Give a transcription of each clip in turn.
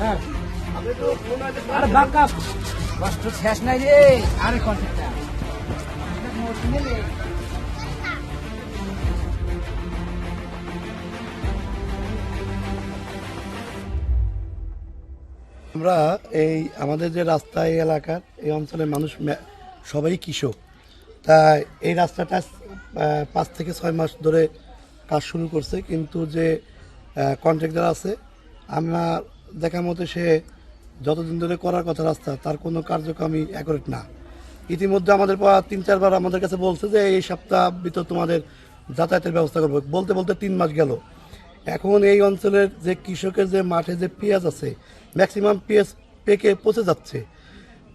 হ্যাঁ। আরে আমরা এই আমাদের যে রাস্তা, এই এলাকার, এই অঞ্চলের মানুষ সবাই কৃষক। তাই এই রাস্তাটা পাঁচ থেকে ছয় মাস ধরে কাজ শুরু করছে। কিন্তু যে কন্ট্রাক্টর আছে, আমার দেখা মতো সে যতদিন ধরে করার কথা রাস্তা, তার কোনো কার্যক্রমই অ্যাকোরেট না। ইতিমধ্যে আমাদের তিন, চারবার আমাদের কাছে বলছে যে, এই সপ্তাহ ভিতর তোমাদের যাতায়াতের ব্যবস্থা করব। বলতে বলতে তিন মাস গেল। এখন এই অঞ্চলের যে কৃষকের যে মাঠে যে পেঁয়াজ আছে ম্যাক্সিমাম পেঁয়াজ পেকে পচে যাচ্ছে।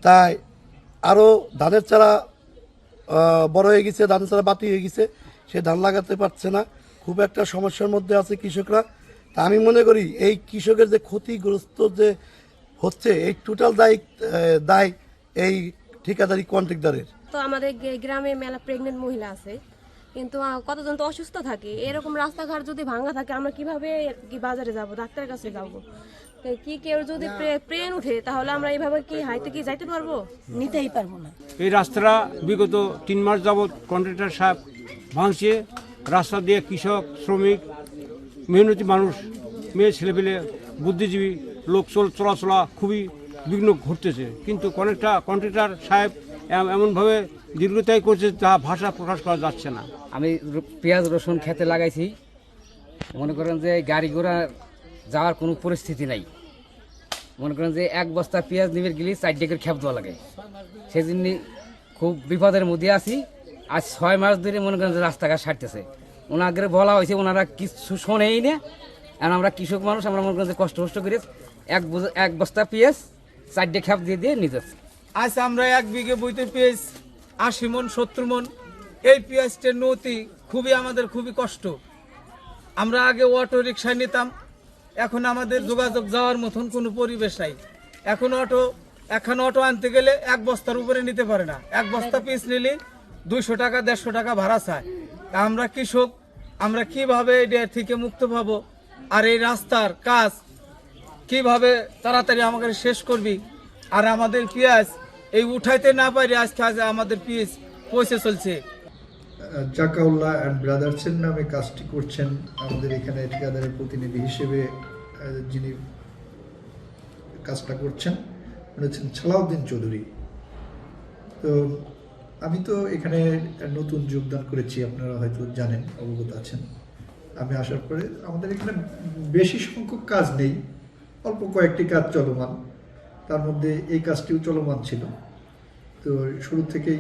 তাই আরও ধানের চারা বড় হয়ে গেছে, ধানের চারা বাতি হয়ে গেছে। সে ধান লাগাতে পারছে না। খুব একটা সমস্যার মধ্যে আছে কৃষকরা। তা আমি মনে করি এই কৃষকের যে ক্ষতিগ্রস্ত যে হচ্ছে এই টোটাল দায় দায় এই ঠিকাদারি কন্ট্রাক্টরের তো আমাদের গ্রামে মেলা প্রেগনেন্ট মহিলা আছে কিন্তু কতজন তো অসুস্থ থাকে। এরকম রাস্তাঘাট যদি ভাঙা থাকে আমরা কীভাবে কি বাজারে যাব ডাক্তারের কাছে যাব? কি কেউ যদি প্রেন উঠে তাহলে আমরা এইভাবে কি হাইতে কি যাইতে পারব? নিতেই পারব না। এই রাস্তাটা বিগত তিন মাস যাবৎ কন্ট্রাক্টর সাহেব ভাঙছে। রাস্তা দিয়ে কৃষক শ্রমিক মেহনতি মানুষ, মেয়ে, ছেলেপেলে, বুদ্ধিজীবী, লোক চল, চলাচলা খুবই বিঘ্ন ঘটতেছে। কিন্তু কনেকটা কন্ট্রাক্টর সাহেব এম- এমনভাবে দীর্ঘতায় করছে তা ভাষা প্রকাশ করা যাচ্ছে না। আমি পেঁয়াজ, রসুন খেতে লাগাইছি। মনে করেন যে গাড়ি ঘোড়া যাওয়ার কোনো পরিস্থিতি নাই। মনে করেন যে এক বস্তা পেঁয়াজ নিবে গেলে চার ডেকের খেপ দেওয়া লাগে। সেই জন্য খুব বিপদের মধ্যে আছি। আজ ছয় মাস ধরে মনে করেন যে রাস্তাঘাট সারতেছে। ওনাকে বলা হয়েছে, ওনারা কিছু শোনেই না। এখন আমরা কৃষক মানুষ, আমরা মনে করেন যে কষ্ট কষ্ট করে এক এক বস্তা পেঁয়াজ চারটে খেপ দিয়ে দিয়ে নিতেছি আজ আমরা এক বিঘে বইতে পেঁয়াজ আশি মন, সত্তর মন। এই পেঁয়াজটার নতি খুবই আমাদের খুবই কষ্ট। আমরা আগে অটো রিক্সায় নিতাম, এখন আমাদের যোগাযোগ যাওয়ার মতন কোনো পরিবেশ নাই। এখন অটো এখন অটো আনতে গেলে এক বস্তার উপরে নিতে পারে না। এক বস্তা পিস নিলে দুইশো টাকা, দেড়শো টাকা ভাড়া চায়। আমরা কৃষক, আমরা কীভাবে এটা থেকে মুক্ত পাবো? আর এই রাস্তার কাজ কীভাবে তাড়াতাড়ি আমাকে শেষ করবি? আর আমাদের পেঁয়াজ, এই উঠাইতে না পারি আজকে আজ আমাদের পেঁয়াজ পয়সা চলছে। জাকাউল্লাহ অ্যান্ড ব্রাদার্সের নামে কাজটি করছেন আমাদের এখানে ঠিকাদারের প্রতিনিধি হিসেবে যিনি কাজটা করছেন, উনি হচ্ছেন সালাউদ্দিন চৌধুরী। তো আমি তো এখানে নতুন যোগদান করেছি, আপনারা হয়তো জানেন, অবগত আছেন। আমি আসার পরে আমাদের এখানে বেশি সংখ্যক কাজ নেই, অল্প কয়েকটি কাজ চলমান, তার মধ্যে এই কাজটিও চলমান ছিল। তো শুরু থেকেই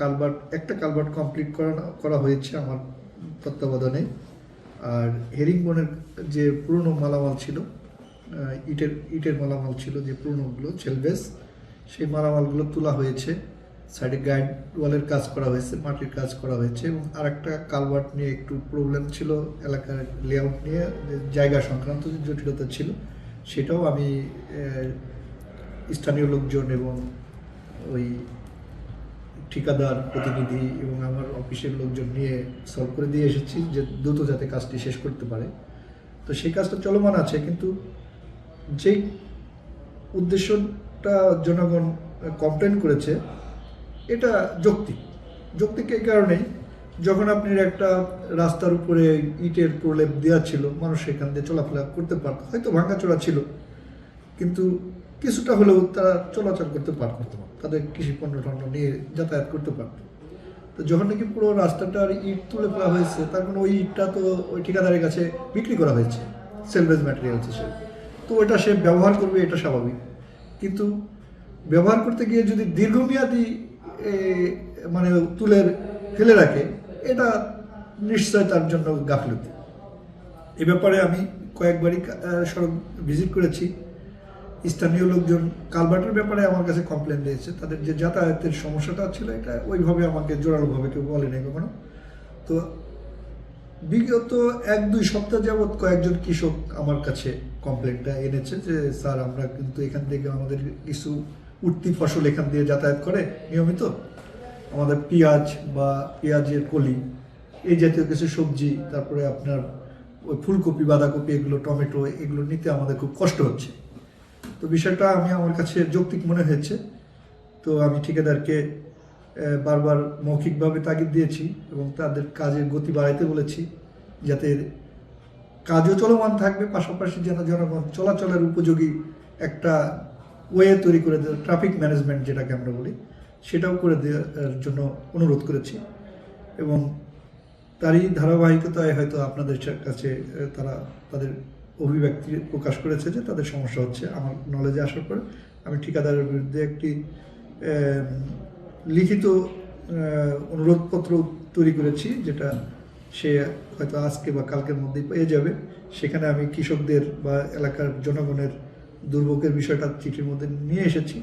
কালভার্ট, একটা কালভার্ট কমপ্লিট করা করা হয়েছে আমার তত্ত্বাবধানে। আর হেরিংবনের যে পুরনো মালামাল ছিল ইটের ইটের মালামাল ছিল, যে পুরনোগুলো ছেলবেস সেই মালামালগুলো তোলা হয়েছে। সাইডে গাইড ওয়ালের কাজ করা হয়েছে, মাটির কাজ করা হয়েছে এবং আরেকটা কালভার্ট নিয়ে একটু প্রবলেম ছিল এলাকার লেআউট নিয়ে জায়গা সংক্রান্ত যে জটিলতা ছিল, সেটাও আমি স্থানীয় লোকজন এবং ওই ঠিকাদার প্রতিনিধি এবং আমার অফিসের লোকজন নিয়ে সলভ করে দিয়ে এসেছি যে দ্রুত যাতে কাজটি শেষ করতে পারে। তো সেই কাজটা চলমান আছে, কিন্তু যেই উদ্দেশ্যটা জনগণ কমপ্লেন করেছে এটা যৌক্তিক। যৌক্তিক এই কারণেই যখন আপনি একটা রাস্তার উপরে ইটের প্রলেপ দেওয়া ছিল, মানুষ সেখান দিয়ে চলাফেরা করতে পারত, হয়তো ভাঙাচোরা ছিল, কিন্তু কিছুটা হলেও তারা চলাচল করতে পারত তাদের কৃষি পণ্য টণ্য নিয়ে যাতায়াত করতে পারত। তো যখন নাকি পুরো রাস্তাটার ইট তুলে ফেলা হয়েছে, তার মানে ওই ইটটা তো ওই ঠিকাদারের কাছে বিক্রি করা হয়েছে সেলভেজ ম্যাটেরিয়ালস হিসেবে তো ওটা সে ব্যবহার করবে, এটা স্বাভাবিক। কিন্তু ব্যবহার করতে গিয়ে যদি দীর্ঘমেয়াদী মানে তুলে ফেলে রাখে, এটা নিশ্চয় তার জন্য গাফিলতি। এ ব্যাপারে আমি কয়েকবারই সড়ক ভিজিট করেছি। স্থানীয় লোকজন কালভার্টের ব্যাপারে আমার কাছে কমপ্লেন দিয়েছে। তাদের যে যাতায়াতের সমস্যাটা ছিল, এটা ওইভাবে আমাকে জোরালোভাবে কেউ বলেনি কখনো। তো বিগত এক, দুই সপ্তাহ যাবৎ কয়েকজন কৃষক আমার কাছে কমপ্লেনটা এনেছে যে, স্যার, আমরা কিন্তু এখান থেকে আমাদের কিছু উঠতি ফসল এখান দিয়ে যাতায়াত করে, নিয়মিত আমাদের পেঁয়াজ বা পেঁয়াজের কলি, এই জাতীয় কিছু সবজি, তারপরে আপনার ওই ফুলকপি, বাঁধাকপি, এগুলো, টমেটো, এগুলো নিতে আমাদের খুব কষ্ট হচ্ছে। তো বিষয়টা আমি আমার কাছে যৌক্তিক মনে হয়েছে। তো আমি ঠিকাদারকে বারবার মৌখিকভাবে তাগিদ দিয়েছি এবং তাদের কাজের গতি বাড়াইতে বলেছি যাতে কাজও চলমান থাকবে, পাশাপাশি যেন জনগণ চলাচলের উপযোগী একটা ওয়ে তৈরি করে দেওয়া ট্রাফিক ম্যানেজমেন্ট যেটাকে আমরা বলি, সেটাও করে দেওয়ার জন্য অনুরোধ করেছি এবং তারই ধারাবাহিকতায় হয়তো আপনাদের কাছে তারা তাদের অভিব্যক্তি প্রকাশ করেছে যে তাদের সমস্যা হচ্ছে। আমার নলেজে আসার পর আমি ঠিকাদারের বিরুদ্ধে একটি লিখিত অনুরোধপত্র তৈরি করেছি যেটা সে হয়তো আজকে বা কালকের মধ্যেই পেয়ে যাবে। সেখানে আমি কৃষকদের বা এলাকার জনগণের দুর্ভোগের বিষয়টা চিঠির মধ্যে নিয়ে এসেছি।